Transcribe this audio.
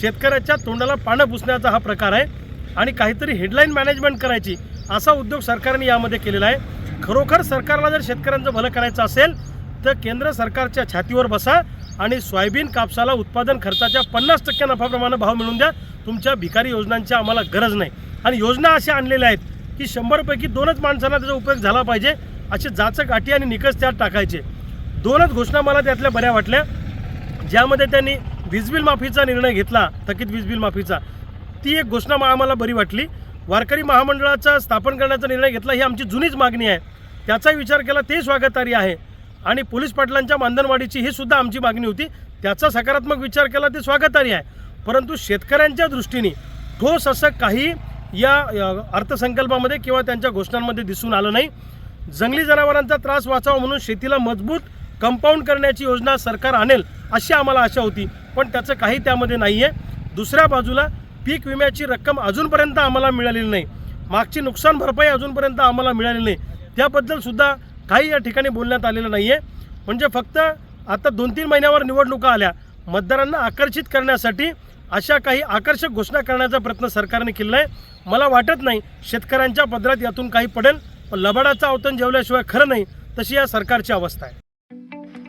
शेतकऱ्याच्या तोंडाला पानं पुसण्याचा हा प्रकार आहे आणि काहीतरी हेडलाईन मॅनेजमेंट करायची असा उद्योग सरकारने यामध्ये केलेला आहे. खरोखर सरकारला जर शेतकऱ्यांचं भलं करायचं असेल तर केंद्र सरकारच्या छातीवर बसा आणि सोयाबीन कापसाला उत्पादन खर्चाच्या पन्नास टक्के नफाप्रमाणे भाव मिळवून द्या. तुमच्या भिकारी योजनांची आम्हाला गरज नाही. आणि योजना अशा आणलेल्या आहेत की शंभरपैकी दोनच माणसांना त्याचा उपयोग झाला पाहिजे असे जाचक अटी आणि निकष त्यात टाकायचे. दोनच घोषणा मला त्यातल्या बऱ्या वाटल्या. ज्यामध्ये त्यांनी वीज बिल माफीचा निर्णय घेतला थकीत वीज बिल माफीचा. ती एक घोषणा आम्हाला बरी वाटली. वारकरी महामंडळाचा स्थापन करण्याचा निर्णय घेतला ही आमची जुनीच मागणी आहे. त्याचा विचार केला ते स्वागतार्ह आहे. आणि पोलीस पाटलांच्या मानधनवाढीची ही सुद्धा आमची मागणी होती. त्याचा सकारात्मक विचार केला ते स्वागतार्ह आहे. परंतु शेतकऱ्यांच्या दृष्टीने ठोस असं काही या अर्थसंकल्पामध्ये किंवा त्यांच्या घोषणांमध्ये दिसून आलं नाही. जंगली जनावरांचा त्रास वाचावा म्हणून शेतीला मजबूत कंपाऊंड करण्याची योजना सरकार आणेल अशी आम्हाला आशा होती. पण त्याचं काही त्यामध्ये नाही आहे दुसऱ्या बाजूला पीक विम्याची रक्कम अजूनपर्यंत आम्हाला मिळालेली नाही. मागची नुकसान भरपाई अजूनपर्यंत आम्हाला मिळालेली नाही. त्याबद्दलसुद्धा काही या ठिकाणी बोलण्यात आलेलं नाही आहे म्हणजे फक्त आता दोन तीन महिन्यावर निवडणुका आल्या. मतदारांना आकर्षित करण्यासाठी अशा काही आकर्षक घोषणा करण्याचा प्रयत्न सरकारने केलेला आहे मला वाटत नाही शेतकऱ्यांच्या पदरात यातून काही पडेल. पण लबाडाचा अवतन जेवल्याशिवाय खरं नाही तशी या सरकारची अवस्था आहे.